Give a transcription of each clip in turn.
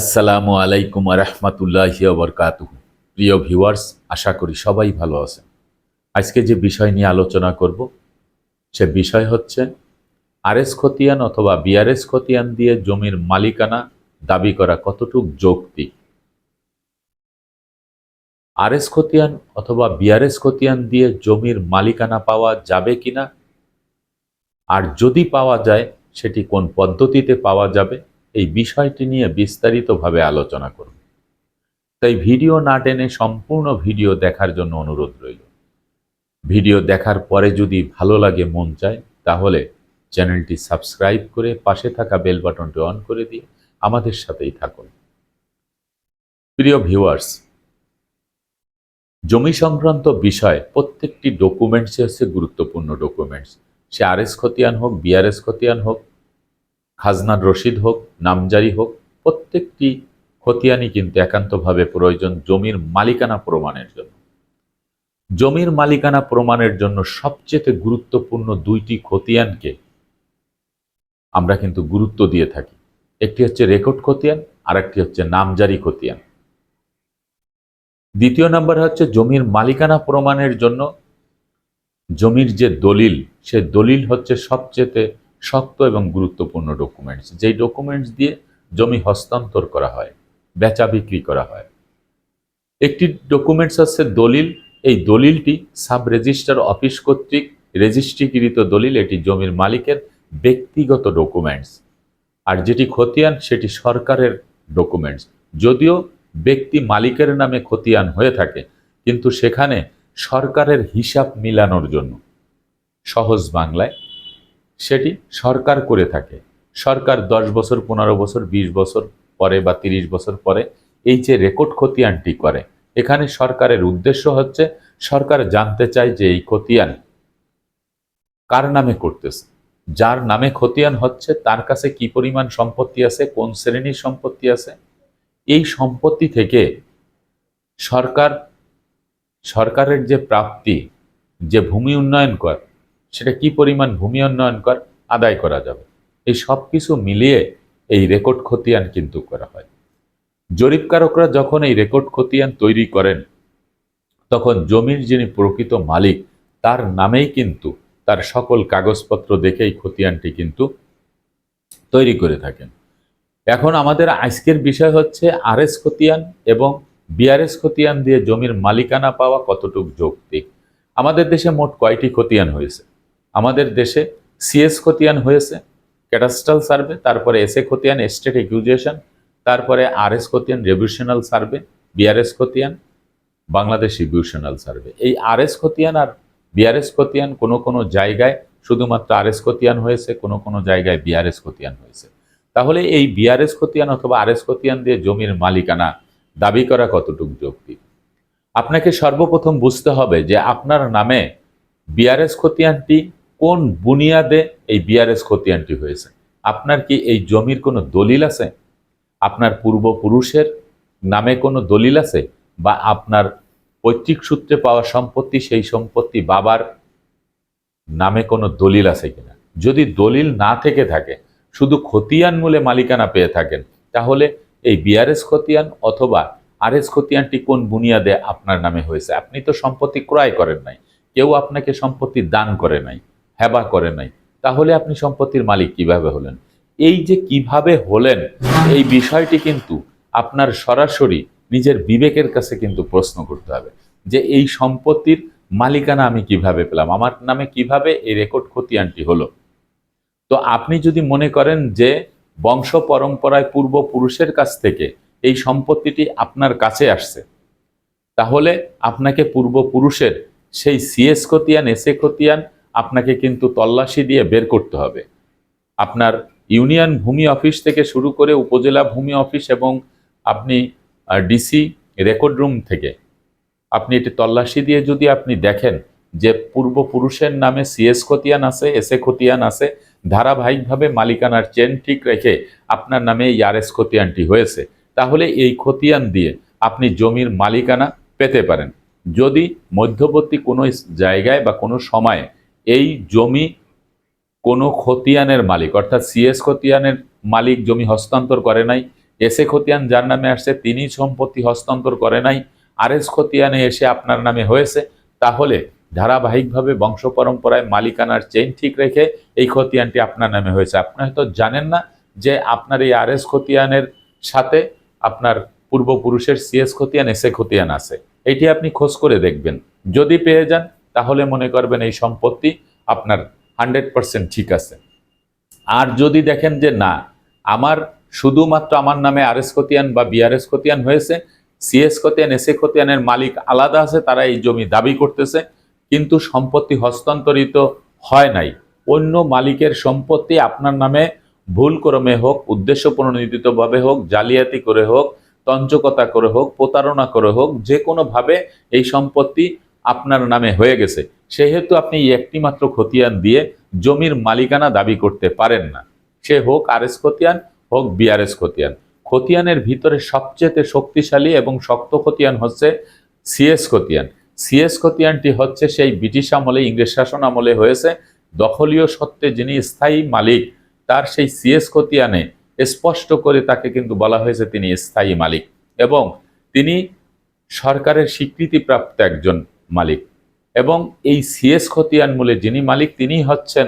আসসালামু আলাইকুম রহমতুল্লাহ বরকাত প্রিয় ভিউয়ার্স, আশা করি সবাই ভালো আছেন। আজকে যে বিষয় নিয়ে আলোচনা করব, সে বিষয় হচ্ছে আরএস খতিয়ান অথবা বিআরএস খতিয়ান দিয়ে জমির মালিকানা দাবি করা কতটুক যৌক্তিক? আরএস খতিয়ান অথবা বিআরএস খতিয়ান দিয়ে জমির মালিকানা পাওয়া যাবে কিনা? আর যদি পাওয়া যায়, সেটি কোন পদ্ধতিতে পাওয়া যাবে? এই বিষয়টি নিয়ে বিস্তারিতভাবে আলোচনা করব তাই ভিডিও না টেনে সম্পূর্ণ ভিডিও দেখার জন্য অনুরোধ রইল। ভিডিও দেখার পরে যদি ভালো লাগে, মন চায়, তাহলে চ্যানেলটি সাবস্ক্রাইব করে পাশে থাকা বেল বাটনটি অন করে দিয়ে আমাদের সাথেই থাকুন। প্রিয় ভিউয়ার্স, জমি সংক্রান্ত বিষয় প্রত্যেকটি ডকুমেন্টসই হচ্ছে গুরুত্বপূর্ণ ডকুমেন্টস। সে আরএস খতিয়ান হোক, বিআরএস খতিয়ান হোক খাজনার রশিদ হোক, নামজারি হোক, প্রত্যেকটি খতিয়ানই কিন্তু একান্তভাবে প্রয়োজন জমির মালিকানা প্রমাণের জন্য। জমির মালিকানা প্রমাণের জন্য সবচেয়ে গুরুত্বপূর্ণ দুইটি খতিয়ানকে আমরা কিন্তু গুরুত্ব দিয়ে থাকি। একটি হচ্ছে রেকর্ড খতিয়ান আর একটি হচ্ছে নামজারি খতিয়ান। দ্বিতীয় নাম্বার হচ্ছে জমির মালিকানা প্রমাণের জন্য জমির যে দলিল, সে দলিল হচ্ছে সবচেয়ে শক্ত এবং গুরুত্বপূর্ণ ডকুমেন্টস যেই ডকুমেন্টস দিয়ে জমি হস্তান্তর করা হয়, বেচা বিক্রি করা হয়। একটি ডকুমেন্টস হচ্ছে দলিল, এই দলিলটি সাব রেজিস্টার অফিস কর্তৃক রেজিস্ট্রিকৃত দলিল, এটি জমির মালিকের ব্যক্তিগত ডকুমেন্টস আর যেটি খতিয়ান, সেটি সরকারের ডকুমেন্টস যদিও ব্যক্তি মালিকের নামে খতিয়ান হয়ে থাকে, কিন্তু সেখানে সরকারের হিসাব মিলানোর জন্য। সহজ বাংলায় সেটি সরকার করে থাকে। সরকার দশ বছর, পনেরো বছর ২০ বছর পরে বা ৩০ বছর পরে এই যে রেকর্ড খতিয়ানটি করে, এখানে সরকারের উদ্দেশ্য হচ্ছে সরকার জানতে চায় যে এই খতিয়ান কার নামে করতেছে, যার নামে খতিয়ান হচ্ছে, তার কাছে কি পরিমাণ সম্পত্তি আছে, কোন শ্রেণির সম্পত্তি আছে। এই সম্পত্তি থেকে সরকার, সরকারের যে প্রাপ্তি, যে ভূমি উন্নয়ন কর সেটা কি পরিমাণ ভূমি উন্নয়ন কর, আদায় করা যাবে। এই সব কিছু মিলিয়ে এই রেকর্ড খতিয়ান কিন্তু করা হয়। জরিপকারকরা যখন এই রেকর্ড খতিয়ান তৈরি করেন, তখন জমির যিনি প্রকৃত মালিক, তার নামেই কিন্তু তার সকল কাগজপত্র দেখেই খতিয়ানটি কিন্তু তৈরি করে থাকেন। এখন আমাদের আজকের বিষয় হচ্ছে আরএস খতিয়ান এবং বিআরএস খতিয়ান দিয়ে জমির মালিকানা পাওয়া কতটুক যৌক্তিক? আমাদের দেশে মোট কয়টি খতিয়ান হয়েছে? আমাদের দেশে সিএস খতিয়ান হয়েছে ক্যাটাস্ট্রাল সার্ভে তারপরে এসএ খতিয়ান এস্টেট একুইজিশন তারপরে আরএস খতিয়ান রেভিউশনাল সার্ভে বিআরএস খতিয়ান, বাংলাদেশ রিভিউশনাল সার্ভে এই আরএস খতিয়ান আর বিআরএস খতিয়ান কোনো কোনো জায়গায় শুধুমাত্র আরএস খতিয়ান হয়েছে, কোনো কোনো জায়গায় বিআরএস খতিয়ান হয়েছে। তাহলে এই বিআরএস খতিয়ান অথবা আরএস খতিয়ান দিয়ে জমির মালিকানা দাবি করা কতটুকু যৌক্তিক? আপনাকে সর্বপ্রথম বুঝতে হবে যে আপনার নামে বিআরএস খতিয়ানটি কোন বুনিয়াদে এই বিআরএস খতিয়ানটি হয়েছে? আপনার কি এই জমির কোনো দলিল আছে? আপনার পূর্বপুরুষের নামে কোনো দলিল আছে? বা আপনার পৈতৃক সূত্রে পাওয়া সম্পত্তি, সেই সম্পত্তি বাবার নামে কোনো দলিল আছে কিনা? যদি দলিল না থেকে থাকে, শুধু খতিয়ান মূলে মালিকানা পেয়ে থাকেন, তাহলে এই বিআরএস খতিয়ান অথবা আরএস খতিয়ানটি কোন বুনিয়াদে আপনার নামে হয়েছে? আপনি তো সম্পত্তি ক্রয় করেন নাই, কেউ আপনাকে সম্পত্তি দান করে নাই। হেবা করে নাই। তাহলে আপনি সম্পত্তির মালিক কীভাবে হলেন? এই যে কীভাবে হলেন, এই বিষয়টি কিন্তু আপনার সরাসরি নিজের বিবেকের কাছে কিন্তু প্রশ্ন করতে হবে। যে এই সম্পত্তির মালিকানা আমি কীভাবে পেলাম? আমার নামে কীভাবে এই রেকর্ড খতিয়ানটি হলো? তো আপনি যদি মনে করেন যে বংশ পরম্পরায় পূর্বপুরুষের কাছ থেকে এই সম্পত্তিটি আপনার কাছে আসছে, তাহলে আপনাকে পূর্বপুরুষের সেই সিএস খতিয়ান এসএ খতিয়ান আপনাকে কিন্তু তল্লাশি দিয়ে বের করতে হবে। আপনার ইউনিয়ন ভূমি অফিস থেকে শুরু করে উপজেলা ভূমি অফিস এবং আপনি ডিসি রেকর্ড রুম থেকে আপনি এটি তল্লাশি দিয়ে যদি আপনি দেখেন যে পূর্বপুরুষের নামে সিএস খতিয়ান আছে এসএ খতিয়ান আছে, ধারাবাহিকভাবে মালিকানার চেন ঠিক রেখে আপনার নামে এই আরএস খতিয়ানটি হয়েছে, তাহলে এই খতিয়ান দিয়ে আপনি জমির মালিকানা পেতে পারেন। যদি মধ্যবর্তী কোনো জায়গায় বা কোনো সময়ে এই জমি কোনো খতিয়ানের মালিক, অর্থাৎ সিএস খতিয়ানের মালিক জমি হস্তান্তর করে নাই। এস এ খতিয়ান যার নামে আসছে, তিনি সম্পত্তি হস্তান্তর করে নাই। আর এস খতিয়ানে এসে আপনার নামে হয়েছে। তাহলে ধারাবাহিকভাবে বংশ পরম্পরায় মালিকানার চেইন ঠিক রেখে এই খতিয়ানটি আপনার নামে হয়েছে। আপনি হয়তো জানেন না যে আপনার এই আর এস খতিয়ানের সাথে আপনার পূর্বপুরুষের সিএস খতিয়ান এস এ খতিয়ান আছে। এটি আপনি খোঁজ করে দেখবেন। যদি পেয়ে যান তাহলে মনে করবেন এই সম্পত্তি আপনার হান্ড্রেড পার্সেন্ট ঠিক আছে। আর যদি দেখেন যে না, আমার শুধুমাত্র আমার নামে আর এস খতিয়ান বা বিআরএস খতিয়ান হয়েছে সিএস খতিয়ান, এস এ খতিয়ানের মালিক আলাদা আছে, তারা এই জমি দাবি করতেছে, কিন্তু সম্পত্তি হস্তান্তরিত হয় নাই। অন্য মালিকের সম্পত্তি আপনার নামে ভুল ক্রমে হোক উদ্দেশ্য প্রণোদিতভাবে হোক, জালিয়াতি করে হোক তঞ্চকতা করে হোক, প্রতারণা করে হোক, যে কোনোভাবে এই সম্পত্তি আপনার নামে হয়ে গেছে। সেহেতু আপনি এই একটি মাত্র খতিয়ান দিয়ে জমির মালিকানা দাবি করতে পারেন না। সে হোক আর এস খতিয়ান, হোক বিআরএস খতিয়ান। খতিয়ানের ভিতরে সবচেয়ে শক্তিশালী এবং শক্ত খতিয়ান হচ্ছে সিএস খতিয়ান। সিএস খতিয়ানটি হচ্ছে সেই ব্রিটিশ আমলে, ইংরেজ শাসন আমলে হয়েছে। দখলীয় সত্ত্বে যিনি স্থায়ী মালিক, তার সেই সিএস খতিয়ানে স্পষ্ট করে তাকে কিন্তু বলা হয়েছে তিনি স্থায়ী মালিক। এবং তিনি সরকারের স্বীকৃতিপ্রাপ্ত একজন মালিক। এবং এই সিএস খতিয়ান মূলে যিনি মালিক তিনি হচ্ছেন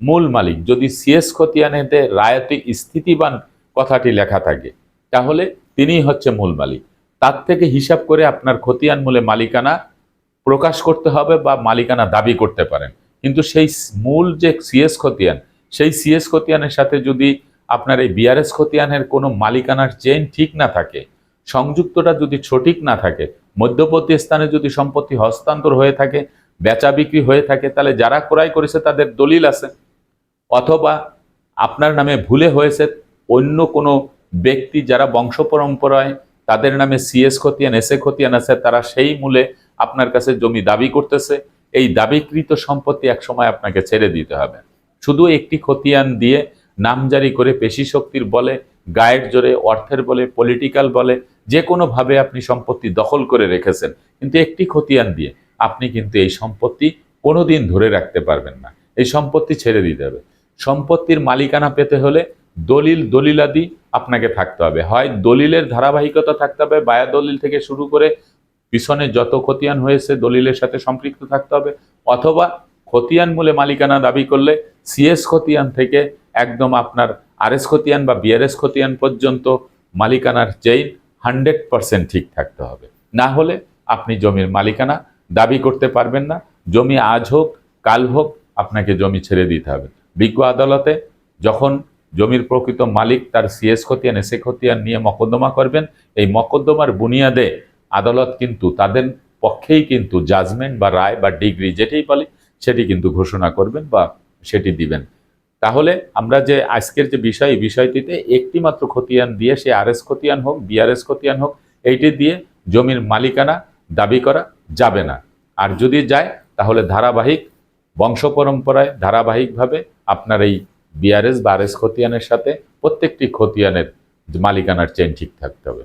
মূল মালিক। যদি সিএস খতিয়ানেতে রায়তি স্থিতিবান কথাটি লেখা থাকে, তাহলে তিনিই হচ্ছে মূল মালিক। তার থেকে হিসাব করে আপনার খতিয়ান মূলে মালিকানা প্রকাশ করতে হবে বা মালিকানা দাবি করতে পারেন। কিন্তু সেই মূল যে সিএস খতিয়ান, সেই সিএস খতিয়ানের সাথে যদি আপনার এই বিআরএস খতিয়ানের কোনো মালিকানার চেইন ঠিক না থাকে, সংযুক্তটা যদি সঠিক না থাকে মধ্যবর্তী স্থানে যদি সম্পত্তি হস্তান্তর হয়ে থাকে, বেচা বিক্রি হয়ে থাকে, তাহলে যারা ক্রয় করেছে তাদের দলিল আছে। অথবা আপনার নামে ভুলে হয়েছে অন্য কোনো ব্যক্তি যারা বংশ পরম্পরায় তাদের নামে সিএস খতিয়ান এস এ খতিয়ান আছে, তারা সেই মূলে আপনার কাছে জমি দাবি করতেছে। এই দাবিকৃত সম্পত্তি একসময় আপনাকে ছেড়ে দিতে হবে। শুধু একটি খতিয়ান দিয়ে নামজারি করে পেশি শক্তির বলে, গায়ের জোরে, অর্থের বলে পলিটিক্যাল বলে যে কোনোভাবে আপনি সম্পত্তি দখল করে রেখেছেন, কিন্তু একটি খতিয়ান দিয়ে আপনি কিন্তু এই সম্পত্তি কোনোদিন ধরে রাখতে পারবেন না। এই সম্পত্তি ছেড়ে দিতে হবে। সম্পত্তির মালিকানা পেতে হলে দলিল, দলিলাদি আপনাকে থাকতে হবে। হয় দলিলের ধারাবাহিকতা থাকতে হবে, বায়া দলিল থেকে শুরু করে পিছনে যত খতিয়ান হয়েছে দলিলের সাথে সম্পৃক্ত থাকতে হবে, অথবা খতিয়ান মূলে মালিকানা দাবি করলে সিএস খতিয়ান থেকে একদম আপনার আরএস খতিয়ান বা বিআরএস খতিয়ান পর্যন্ত মালিকানার চেইন হান্ড্রেড পারসেন্ট ঠিক থাকতে হবে। না হলে আপনি জমির মালিকানা দাবি করতে পারবেন না। জমি আজ হোক, কাল হোক, আপনাকে জমি ছেড়ে দিতে হবে। বিজ্ঞ আদালতে যখন জমির প্রকৃত মালিক তার সিএস খতিয়ান এসে খতিয়ান নিয়ে মকদ্দমা করবেন, এই মকদ্দমার বুনিয়াদে আদালত কিন্তু তাদের পক্ষেই কিন্তু জাজমেন্ট বা রায় বা ডিগ্রি যেটাই বলে সেটি কিন্তু ঘোষণা করবেন বা সেটি দিবেন। তাহলে আমরা যে আজকের যে বিষয় বিষয়টিতে একটি মাত্র খতিয়ান দিয়ে, সে আরএস খতিয়ান হোক, বিআরএস খতিয়ান হোক, এইটি দিয়ে জমির মালিকানা দাবি করা যাবে না। আর যদি যায়, তাহলে ধারাবাহিক বংশ পরম্পরায় ধারাবাহিকভাবে আপনার এই বিআরএস বা আরএস খতিয়ানের সাথে প্রত্যেকটি খতিয়ানের মালিকানার চেন ঠিক থাকতে হবে।